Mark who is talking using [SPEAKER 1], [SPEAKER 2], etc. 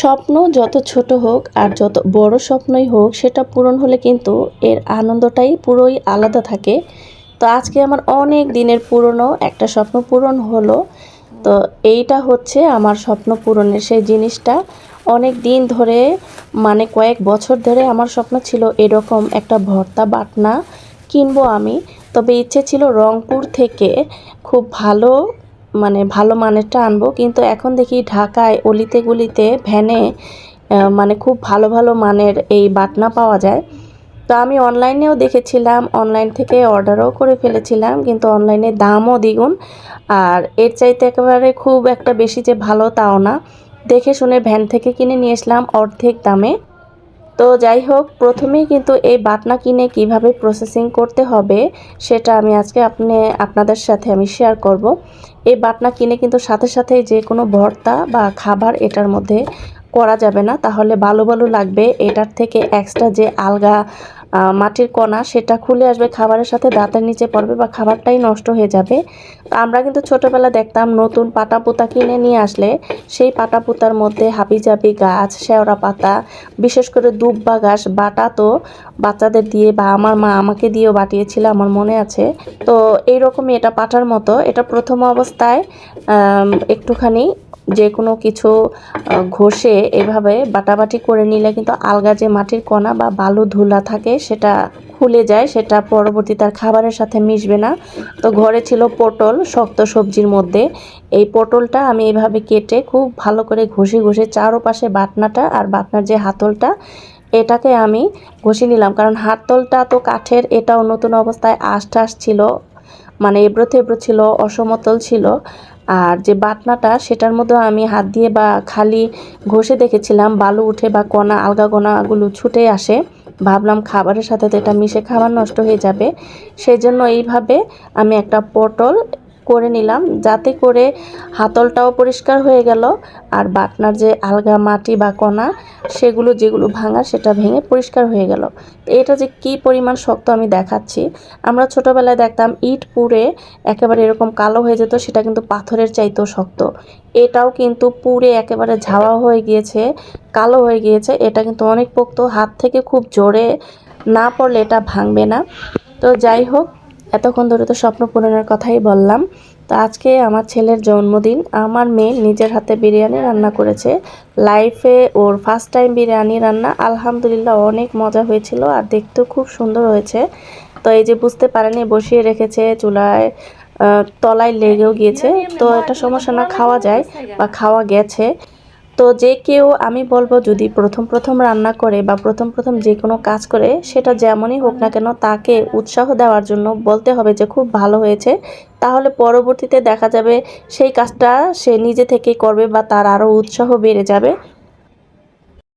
[SPEAKER 1] স্বপ্ন যত ছোট হোক আর যত বড় স্বপ্নই হোক, সেটা পূরণ হলে কিন্তু এর আনন্দটাই পুরোই আলাদা থাকে। তো আজকে আমার অনেক দিনের পুরনো একটা স্বপ্ন পূরণ হলো। তো এইটা হচ্ছে আমার স্বপ্ন পূরণের সেই জিনিসটা। অনেক দিন ধরে মানে কয়েক বছর ধরে আমার স্বপ্ন ছিল এরকম একটা ভর্তা বাটনা কিনবো আমি। তবে ইচ্ছে ছিল রংপুর থেকে খুব ভালো মানে ভালো মানেরটা আনব। কিন্তু এখন দেখি ঢাকায় অলিতে গলিতে ভ্যানে মানে খুব ভালো ভালো মানের এই বাটনা পাওয়া যায়। তো আমি অনলাইনেও দেখেছিলাম, অনলাইন থেকে অর্ডারও করে ফেলেছিলাম, কিন্তু অনলাইনে দামও দ্বিগুণ। আর এর চাইতে একেবারে খুব একটা বেশি যে ভালো তাও না। দেখে শুনে ভ্যান থেকে কিনে নিয়ে আসলাম অর্ধেক দামে। তো যাই হোক, প্রথমেই কিন্তু এই বাটনা কিনে কীভাবে প্রসেসিং করতে হবে সেটা আমি আজকে আপনি, আপনাদের সাথে আমি শেয়ার করব। এই বাটনা কিনে কিন্তু সাথে সাথে যে কোনো ভর্তা বা খাবার এটার মধ্যে করা যাবে না। তাহলে ভালো ভালো লাগবে। এটার থেকে এক্সট্রা যে আলগা মাটির কণা, সেটা খুলে আসবে খাবারের সাথে, দাঁতের নিচে পড়বে বা খাবারটাই নষ্ট হয়ে যাবে। আমরা কিন্তু ছোটোবেলা দেখতাম নতুন পাতা পোতা কিনে নিয়ে আসলে সেই পাতা পোতার মধ্যে হাবিজাবি গাছ, শেওড়া পাতা, বিশেষ করে দুব্বা গাছ, বাটা তো বাচ্চাদের দিয়ে বা আমার মা আমাকে দিয়েও বাটিয়েছিল, আমার মনে আছে। তো এইরকমই এটা পাটার মতো, এটা প্রথম অবস্থায় একটুখানি যে কোনো কিছু ঘষে এভাবে বাটাবাটি করে নিলে কিন্তু আলগা যে মাটির কণা বা বালু ধুলা থাকে সেটা খুলে যায়, সেটা পরবর্তী তার খাবারের সাথে মিশবে না। তো ঘরে ছিল পটল, শক্ত সবজির মধ্যে। এই পটলটা আমি এভাবে কেটে খুব ভালো করে ঘষে ঘষে চারোপাশে বাটনাটা আর বাটনার যে হাতলটা, এটাকে আমি ঘষে নিলাম। কারণ হাতলটা তো কাঠের, এটাও নতুন অবস্থায় আশ ঠাস ছিল মানে এবড়ো থেবড়ো ছিল, অসমতল ছিল। আর যে বাটনাটা, সেটার মধ্যে আমি হাত দিয়ে বা খালি ঘষে দেখেছিলাম, বালু উঠে বা কণা, আলগা কণাগুলো ছুটে আসে। ভাবলাম খাবারের সাথে তো এটা মিশে খাবার নষ্ট হয়ে যাবে। সেই জন্য এইভাবে আমি একটা পটল করে নিলাম, যাতে করে হাতলটাও পরিষ্কার হয়ে গেল আর বাটনার যে আলগা মাটি বা কণা, সেগুলো যেগুলো ভাঙা সেটা ভেঙে পরিষ্কার হয়ে গেল। এটা যে কি পরিমাণ শক্ত আমি দেখাচ্ছি। আমরা ছোটোবেলায় দেখতাম ইট পুড়ে একেবারে এরকম কালো হয়ে যেত, সেটা কিন্তু পাথরের চাইতেও শক্ত। এটাও কিন্তু পুড়ে একেবারে ঝাওয়া হয়ে গিয়েছে, কালো হয়ে গিয়েছে। এটা কিন্তু অনেক পোক্ত, হাত থেকে খুব জোরে না পড়লে এটা ভাঙবে না। তো যাই হোক এতক্ষণ ধরে তো স্বপ্ন পূরণের কথাই বললাম। তো আজকে আমার ছেলের জন্মদিন। আমার মেয়ে নিজের হাতে বিরিয়ানি রান্না করেছে। লাইফে ওর ফার্স্ট টাইম বিরিয়ানি রান্না, আলহামদুলিল্লাহ অনেক মজা হয়েছিল আর দেখতেও খুব সুন্দর হয়েছে। তো এই যে বুঝতে পারেনি, বসিয়ে রেখেছে, চুলায় তলায় লেগেও গিয়েছে। তো এটা সমস্যা না, খাওয়া যায় বা খাওয়া গেছে। তো যে কেউ, আমি বলব যদি প্রথম প্রথম রান্না করে বা প্রথম প্রথম যে কোনো কাজ করে, সেটা যেমনই হোক না কেন তাকে উৎসাহ দেওয়ার জন্য বলতে হবে যে খুব ভালো হয়েছে। তাহলে পরবর্তীতে দেখা যাবে সেই কাজটা সে নিজে থেকেই করবে বা তার আরও উৎসাহ বেড়ে যাবে।